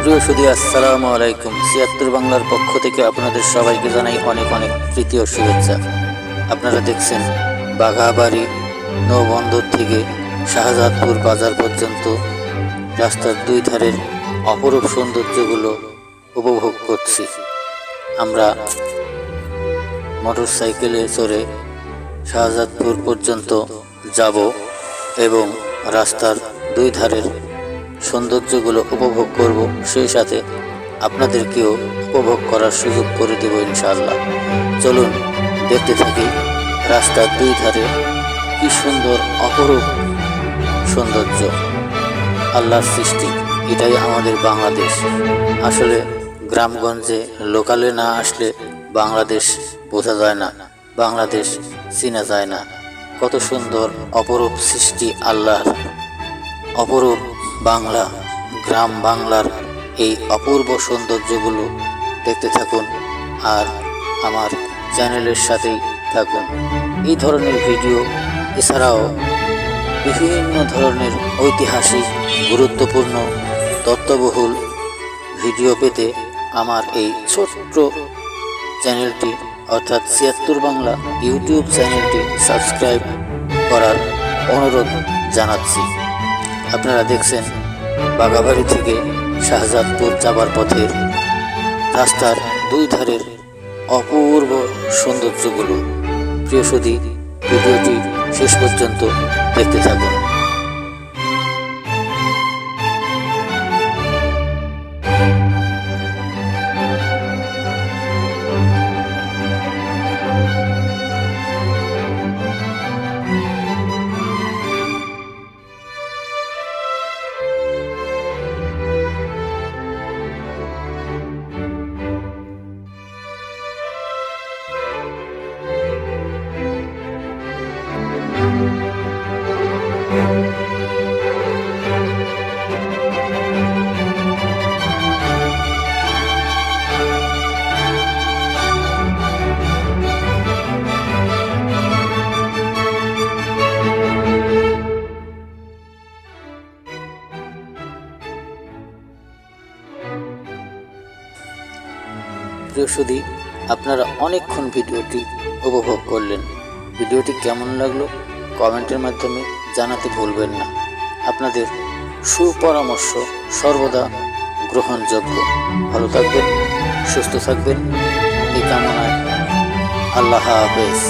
প্রিয় সুদী আসসালামু আলাইকুম। ছিয়াত্তর বাংলার পক্ষ থেকে আপনাদের সবাইকে জানাই অনেক অনেক প্রীতি শুভেচ্ছা। আপনারা দেখছেন বাঘাবাড়ি নৌবন্দর থেকে শাহজাদপুর বাজার পর্যন্ত রাস্তার দুই ধারের অপরূপ সৌন্দর্যগুলো উপভোগ করছি। আমরা মোটর সাইকেলে চড়ে শাহজাদপুর পর্যন্ত যাব এবং রাস্তার দুই ধারের সৌন্দর্যগুলো উপভোগ করব, সেই সাথে আপনাদেরকেও উপভোগ করার সুযোগ করে দেব ইনশাআল্লাহ। চলুন দেখতে থাকি রাস্তার দুই ধারে কি সুন্দর, অপরূপ সৌন্দর্য। আল্লাহর সৃষ্টি, এটাই আমাদের বাংলাদেশ। আসলে গ্রামগঞ্জে লোকালে না আসলে বাংলাদেশ বোঝা যায় না, বাংলাদেশ চেনা যায় না। কত সুন্দর, অপরূপ সৃষ্টি আল্লাহর। অপরূপ বাংলা, গ্রাম বাংলার এই অপূর্ব সৌন্দর্যগুলো দেখতে থাকুন আর আমার চ্যানেলের সাথেই থাকুন। এই ধরনের ভিডিও এছাড়াও বিভিন্ন ধরনের ঐতিহাসিক, গুরুত্বপূর্ণ, তত্ত্ববহুল ভিডিও পেতে আমার এই ছোট্ট চ্যানেলটি, অর্থাৎ ছিয়াত্তর বাংলা ইউটিউব চ্যানেলটি সাবস্ক্রাইব করার অনুরোধ জানাচ্ছি। আপনারা দেখছেন বাগাবাড়ি থেকে শাহজাদপুর যাবার পথের রাস্তার দুই ধারের অপূর্ব সৌন্দর্যগুলো। প্রিয় সদী ভিডিওটি শেষ পর্যন্ত দেখতে থাকুন। প্রিয় সুদী আপনারা অনেকক্ষণ ভিডিওটি উপভোগ করলেন। ভিডিওটি কেমন লাগল কমেন্টের মাধ্যমে জানাতে ভুলবেন না। আপনাদের সুপরামর্শ সর্বদা গ্রহণযোগ্য। ভালো থাকবেন, সুস্থ থাকবেন। এই কামনায় আল্লাহ হাফেজ।